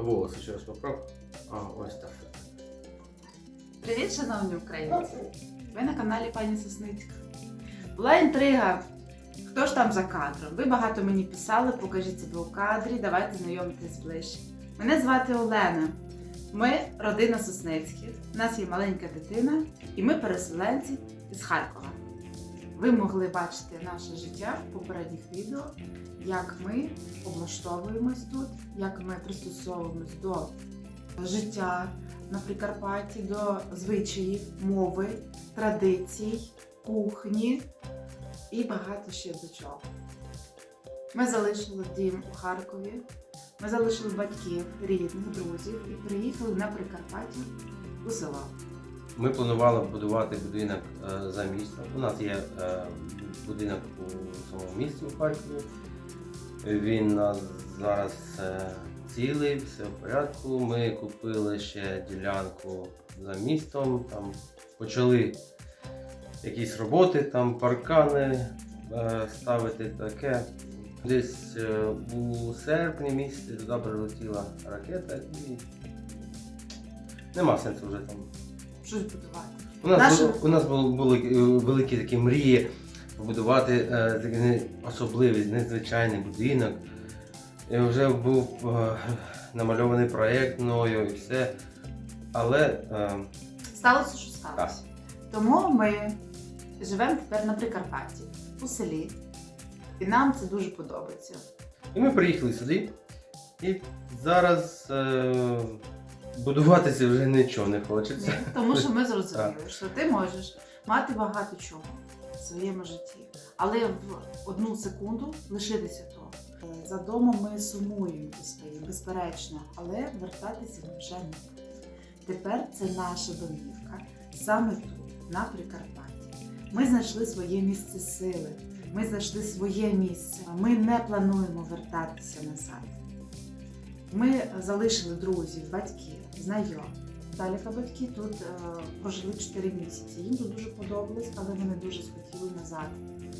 волоси ще раз поправ. А, ось так. Привіт, шановні українці! Ви на каналі пані Сосницька. Була інтрига. Хто ж там за кадром? Ви багато мені писали, покажіть себе у кадрі, давайте знайомитись ближче. Мене звати Олена. Ми родина Сосницьких. У нас є маленька дитина, і ми переселенці із Харкова. Ви могли бачити наше життя в попередніх відео, як ми облаштовуємось тут, як ми пристосовуємось до життя, на Прикарпатті до звичаїв, мови, традицій, кухні і багато ще до чого. Ми залишили дім у Харкові, ми залишили батьків, рідних, друзів і приїхали на Прикарпаття у село. Ми планували будувати будинок е, за містом. У нас є е, будинок у самому місті у Харкові. Він у нас зараз е, цілий, все в порядку. Ми купили ще ділянку за містом, там почали якісь роботи, там паркани ставити таке. Десь у серпні місяці туди прилетіла ракета і нема сенсу вже там Щось будувати. у нас, було, у нас було, були е, великі такі мрії побудувати е, такий особливий, незвичайний будинок. І вже був е, намальований проєкт мною і все. Але е, Сталося, що сталося. Тому ми живемо тепер на Прикарпатті, у селі. І нам це дуже подобається. і ми приїхали сюди. І зараз е, будуватися вже нічого не хочеться. Ні, Тому що ми зрозуміли, що ти можеш мати багато чого в своєму житті, але в одну секунду лишитися того. За домом ми сумуємо своїм, безперечно, але вертатися ми вже не будемо. Тепер це наша домівка, саме тут, на Прикарпатті. Ми знайшли своє місце сили, ми знайшли своє місце. Ми не плануємо вертатися назад. Ми залишили друзів, батьків, знайомих. Даліка батьки тут е, прожили 4 місяці. Їм тут дуже подобалось, але вони дуже схотіли назад е,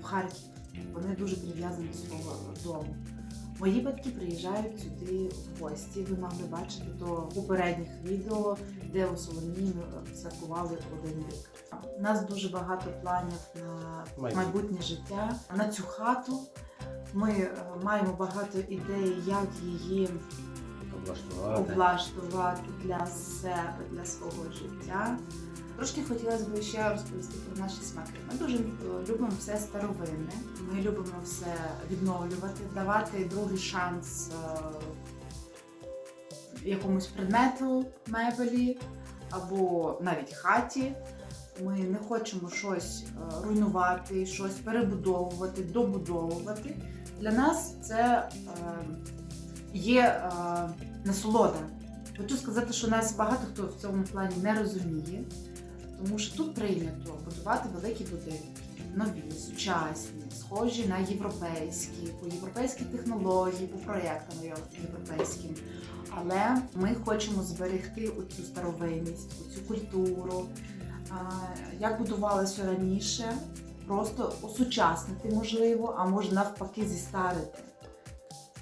в Харків. Вони дуже прив'язані до свого дому. Мої батьки приїжджають сюди в гості. Ви могли бачити до попередніх відео, де у Соломії ми святкували один рік. У нас дуже багато планів на майбутнє життя. На цю хату ми е, маємо багато ідей, як її Облаштувати. облаштувати для себе, для свого життя. Трошки хотілося б ще розповісти про наші смаки. Ми дуже е, любимо все старовинне. Ми любимо все відновлювати, давати другий шанс е, якомусь предмету, мебелі або навіть хаті. Ми не хочемо щось руйнувати, щось перебудовувати, добудовувати. Для нас це е, є е, насолода. Хочу сказати, що нас багато хто в цьому плані не розуміє, тому що тут прийнято будувати великі будинки, нові, сучасні, схожі на європейські, по європейській технології, по проєктам європейським. Але ми хочемо зберегти оцю старовинність, оцю культуру, як будувалося раніше, просто осучаснити можливо, а може навпаки зістарити.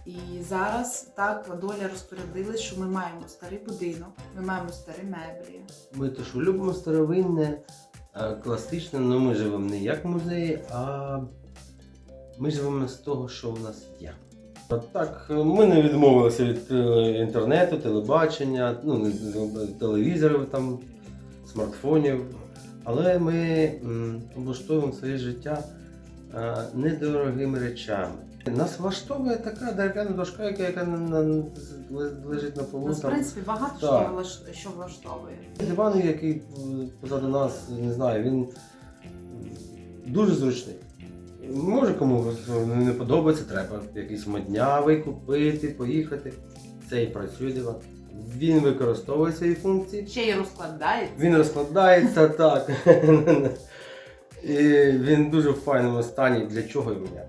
І зараз так доля розпорядилась, що ми маємо старий будинок, ми маємо старі меблі. Ми що любимо старовинне, класичне, але ми живемо не як музей, а ми живемо з того, що у нас є. Так, ми не відмовилися від е, інтернету, телебачення, ну, телевізорів, там, смартфонів. Але ми облаштовуємо своє життя е, недорогими речами. Нас влаштовує така дерев'яна дошка, яка, яка на- на- лежить на полу. Нас, в принципі, багато Так. що, влаштовує. Диван, який позаду нас, не знаю, він дуже зручний. Може кому не подобається, треба якийсь моднявий купити, поїхати. Цей працює диван. Він використовує свої функції. Ще й розкладається. Він розкладається так. І він дуже в файному стані. Для чого його міняти?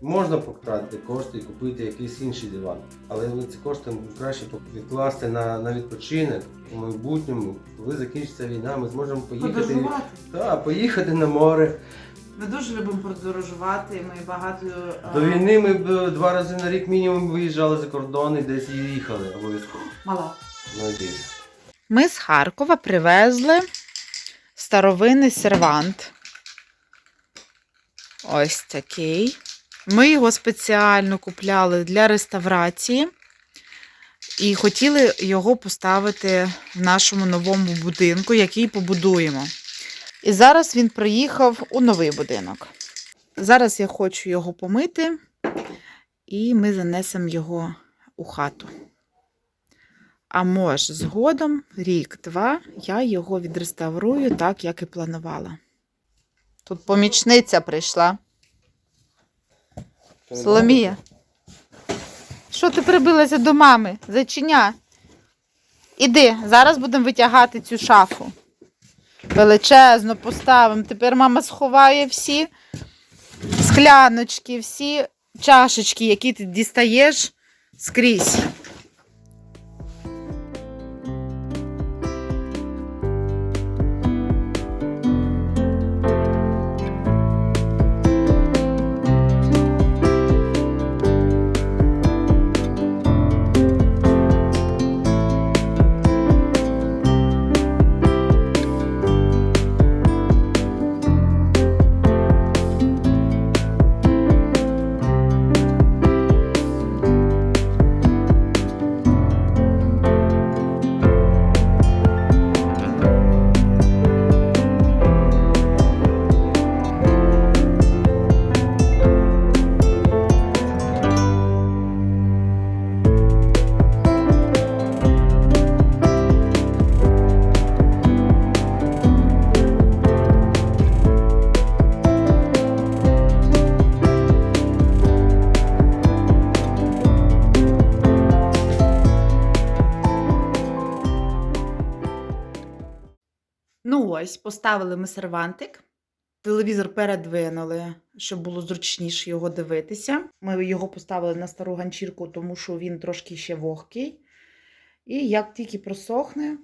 Можна потратити кошти і купити якийсь інший диван, але ці кошти краще відкласти на, на відпочинок у майбутньому, коли закінчиться війна, ми зможемо поїхати, Подорожувати. та, поїхати на море, Ми дуже любимо подорожувати. Ми багато е, До війни ми б два рази на рік мінімум виїжджали за кордон і десь їхали обов'язково. мала. Надіюсь. Ми з Харкова привезли старовинний сервант. Ось такий. Ми його спеціально купляли для реставрації і хотіли його поставити в нашому новому будинку, який побудуємо. І зараз він приїхав у новий будинок. Зараз я хочу його помити, і ми занесемо його у хату. А може, згодом, рік-два, я його відреставрую так, як і планувала. Тут помічниця прийшла. Соломія. Що ти прибилася до мами? Зачиня. Іди, зараз будемо витягати цю шафу. Величезно поставимо. Тепер мама сховає всі скляночки, всі чашечки, які ти дістаєш скрізь. Ось, поставили ми сервантик. Телевізор передвинули, щоб було зручніше його дивитися. Ми його поставили на стару ганчірку, тому що він трошки ще вогкий. І як тільки просохне,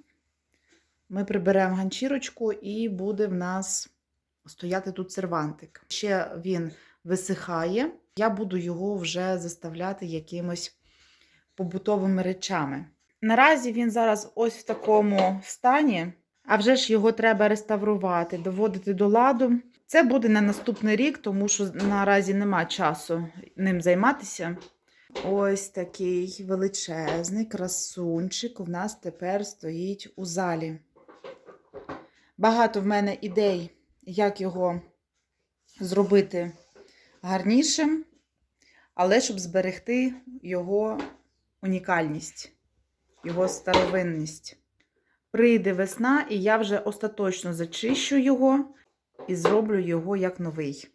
ми приберемо ганчірочку і буде в нас стояти тут сервантик. Ще він висихає. Я буду його вже заставляти якимось побутовими речами. Наразі він зараз ось в такому стані. А вже ж його треба реставрувати, доводити до ладу. Це буде на наступний рік, тому що наразі нема часу ним займатися. Ось такий величезний красунчик у нас тепер стоїть у залі. Багато в мене ідей, як його зробити гарнішим, але щоб зберегти його унікальність, його старовинність. Прийде весна, і я вже остаточно зачищу його і зроблю його як новий.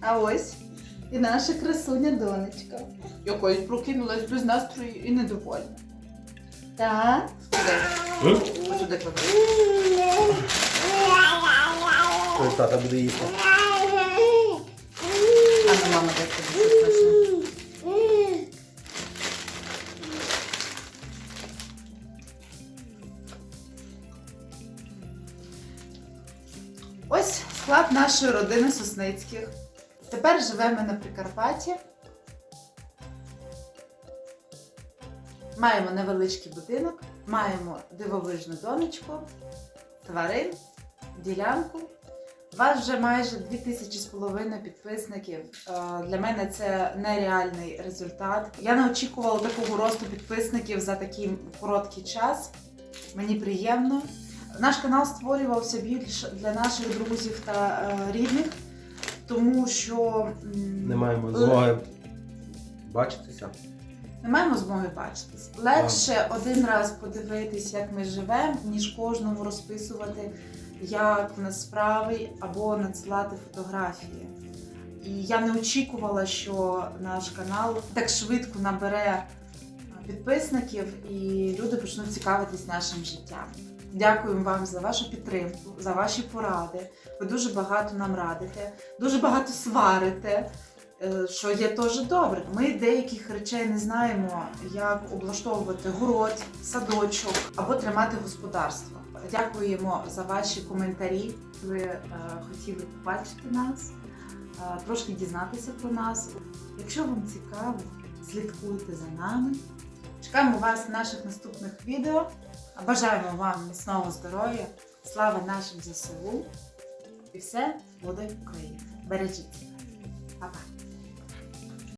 А ось і наша красуня донечка. Якось прокинулась без настрою і недовольна. Так. Сюди. Ось сюди клади. Тата буде їсти. Ну, мама смачне. Ось склад нашої родини Сосницьких. Тепер живемо на Прикарпатті. Маємо невеличкий будинок, маємо дивовижну донечку, тварин, ділянку. Вас вже майже 2000 з половиною підписників. Е, Для мене це нереальний результат. Я не очікувала такого росту підписників за такий короткий час. Мені приємно. Наш канал створювався більш для наших друзів та е, рідних, тому що Не маємо змоги бачитися. не маємо змоги бачитись. Легше один раз подивитись, як ми живемо, ніж кожному розписувати, як в нас справи, або надсилати фотографії. І я не очікувала, що наш канал так швидко набере підписників і люди почнуть цікавитись нашим життям. Дякуємо вам за вашу підтримку, за ваші поради. Ви дуже багато нам радите, дуже багато сварите. е, що є теж добре. Ми деяких речей не знаємо, як облаштовувати город, садочок або тримати господарство. Дякуємо за ваші коментарі. Ви е, хотіли побачити нас, е, трошки дізнатися про нас. Якщо вам цікаво, слідкуйте за нами. Чекаємо вас в наших наступних відео. Бажаємо вам міцного здоров'я, слава нашим ЗСУ. І все буде Україна. Бережіть себе. Па-па.